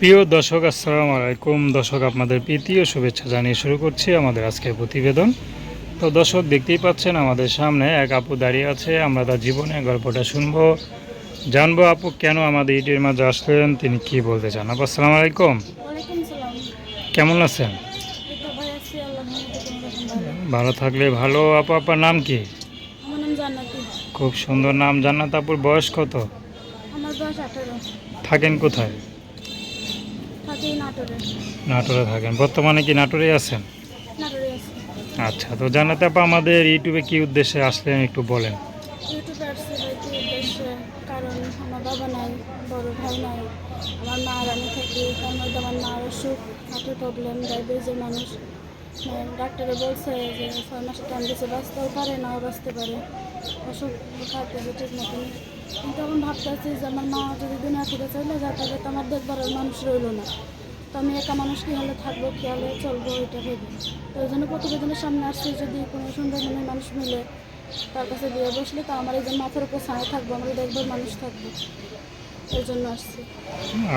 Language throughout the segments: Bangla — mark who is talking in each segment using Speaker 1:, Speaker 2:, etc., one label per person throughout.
Speaker 1: প্রিয় দর্শক আসসালামু আলাইকুম। দর্শক আপনাদের প্রীতি ও শুভেচ্ছা জানিয়ে শুরু করছি আমাদের আজকের প্রতিবেদন। তো দর্শক দেখতেই পাচ্ছেন আমাদের সামনে এক আপু দাঁড়িয়ে আছে। আমরা তার জীবনে গল্পটা শুনব। জানব আপু কেন আমাদের ইটির মাঝে আসলেন? তিনি কি বলতে চান? আপু আসসালামু আলাইকুম। কেমন আছেন?
Speaker 2: ভালো
Speaker 1: থাকলে ভালো। আপু আপনার নাম কি? খুব সুন্দর নাম। জান্নাত আপুর বয়স কত? থাকেন কোথায়?
Speaker 2: নাটোরে।
Speaker 1: থাকেন। বর্তমানে কি নাটোরে আছেন? আচ্ছা তো জানাতে আপা আমাদের ইউটিউবে কি উদ্দেশ্যে আসলেন একটু বলেন।
Speaker 2: ইউটিউবে আসছি কি উদ্দেশ্যে? কারণ আমার বাবা নাই বড় ভাই নাই আমার মা থাকি মধ্যে আমার মার অসুখ হার্টের প্রবলেম ডায়াবেটিসের মানুষ। মানে ডাক্তারে বলছে যে ছয় মাসের টাইম দিয়েছে বাঁচতেও পারে নাও বাঁচতে পারে। অসুখ খাতে ঠিক মতন কিন্তু এখন ভাবতেছি যে আমার মা যদি দুনিয়া থেকে চলে যায় তাহলে তো আমার দেখবার মানুষ রইল না। তো আমি একা মানুষ কী হলে থাকব কী হলে চলবো এটা ভেবে। তো ওই জন্য প্রতিবেদনের সামনে আসছি যদি কোনো সুন্দর মনের মানুষ মিলে তার কাছে বিয়ে বসলে তো আমার এই মাথার উপর ছায়া থাকব আমার দেখবার মানুষ থাকবে। এই জন্য আসছি।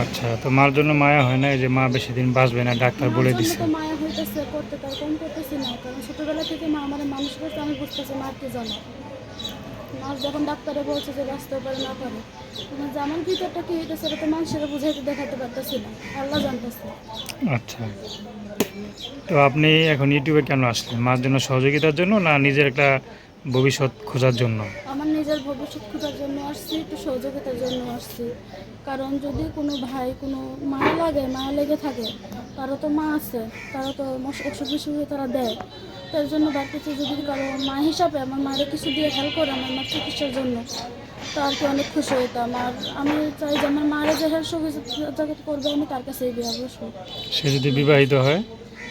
Speaker 1: আচ্ছা তো মার জন্য মায়া হয় না? এই যে মা বেশি দিন বাঁচবে না ডাক্তার বলে দিছে।
Speaker 2: তো মায়া হইতেছে করতে তার কম করতেছি না। কারণ ছোটবেলা থেকে মা আমার মানুষ করতে আমি বুঝতেছি মার কি জানো। মার যখন ডাক্তারে বলছে যে বাঁচতে পারে না পারে কিন্তু যে আমার ভিতরটা কি হইতেছে এটা তো মানুষের বুঝাইতে দেখাতে পারতেছি না আল্লাহ জানতেছে।
Speaker 1: আচ্ছা। তো আপনি এখন ইউটিউবে কেন আসলেন? মার জন্য সহযোগিতার জন্য না নিজের একটা ভবিষ্যৎ খোঁজার জন্য?
Speaker 2: আমার নিজের ভবিষ্যৎ খোঁজার জন্য আসছি একটু সহযোগিতার জন্য আসছি। কারণ যদি কোনো ভাই কোনো মায়া লাগে মায়া লেগে থাকে তারও তো মা আছে তারা তো অসুখ বিসুখ হয়ে তারা দেয়। তার জন্য ভাবতেছি যদি কারও মা হিসাবে আমার মায়ের কিছু দিয়ে হেল্প করে আমার মার চিকিৎসার জন্য তো আর কি অনেক খুশি হইতাম। আর আমি চাই যে আমার মায়ের যে হেল্প জগৎ করবে আমি তার কাছেই বিয়ে বসবো
Speaker 1: সে যদি বিবাহিত হয়?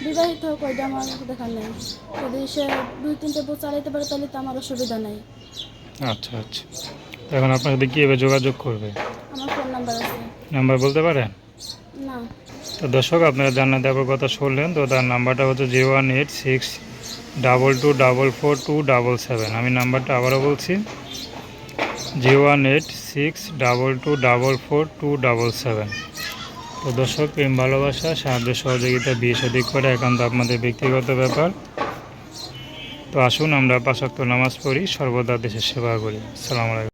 Speaker 2: বিবাহিত হোক ওইটা আমার দেখার নেই। যদি সে দুই তিনটে বউ চালাইতে পারে তাহলে তো আমার অসুবিধা নেই।
Speaker 1: আচ্ছা আচ্ছা। এখন আপনার সাথে কীভাবে যোগাযোগ করবে?
Speaker 2: আমার ফোন নাম্বার আছে।
Speaker 1: নাম্বার বলতে পারেন? তো দর্শক, আপনারা জান্নাত দেওয়ার কথা শুনলেন, তো তার নাম্বারটা হচ্ছে zero one eight six double two double four two double seven. আমি নাম্বারটা আবারও বলছি, zero one eight six double two double four two double seven. তো দর্শক, প্রেম, ভালোবাসা, সাহায্য, সহযোগিতা, বিয়ে শাদী করে একান্ত আপনাদের ব্যক্তিগত ব্যাপার। তো আসুন, আমরা পাশাক্ত নামাজ পড়ি, সর্বদা দেশের সেবা করি। সালাম